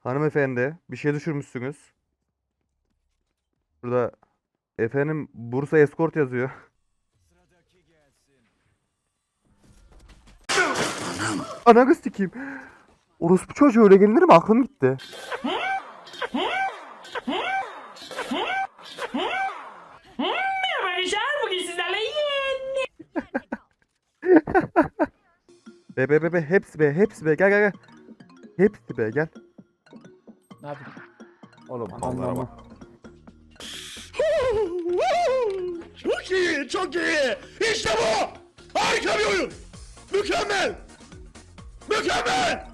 Hanımefendi bir şey düşürmüşsünüz. Burada efendim Bursa Escort yazıyor. Ananı sikeyim. Orospu çocuğu öyle gelinir mi? Aklım gitti. Be be be be hepsi be hepsi be gel gel gel. Hepsi be gel. Ne yapayım? Oğlum Allah'a Allah'ım. Çok iyi, çok iyi. İşte bu. Harika bir oyun. Mükemmel. Mükemmel.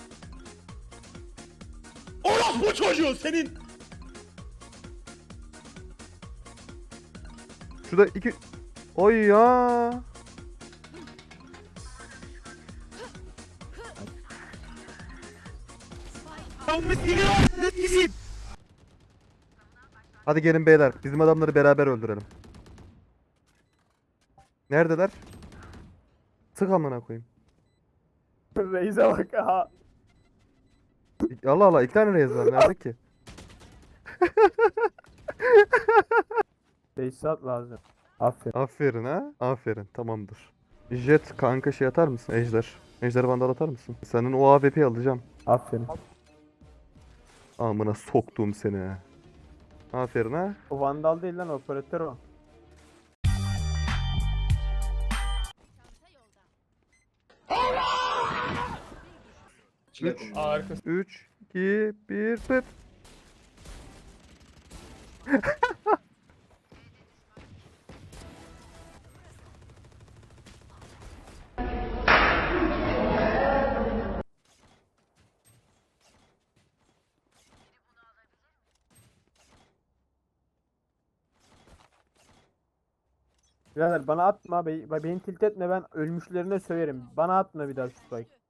Orospu çocuğu senin. Şurada iki... Oy ya. Hadi gelin beyler. Bizim adamları beraber öldürelim. Neredeler? Sık amına koyayım. Reis'e bak ha. Allah Allah iki tane reis var. Nerede ki? Teçhizat lazım. Aferin. Aferin ha. Aferin. Tamamdır. Jet kanka şey atar mısın? Ejder. Ejder vandal atar mısın? Senin o AWP'yi alacağım. Aferin. Amına soktum seni. Aferin ha. O vandal değil lan operatör o. Harika. 3, 2, 1, pıt. Birader bana atma be beni tilt etme ben ölmüşlerine söverim. Bana atma bir daha şu.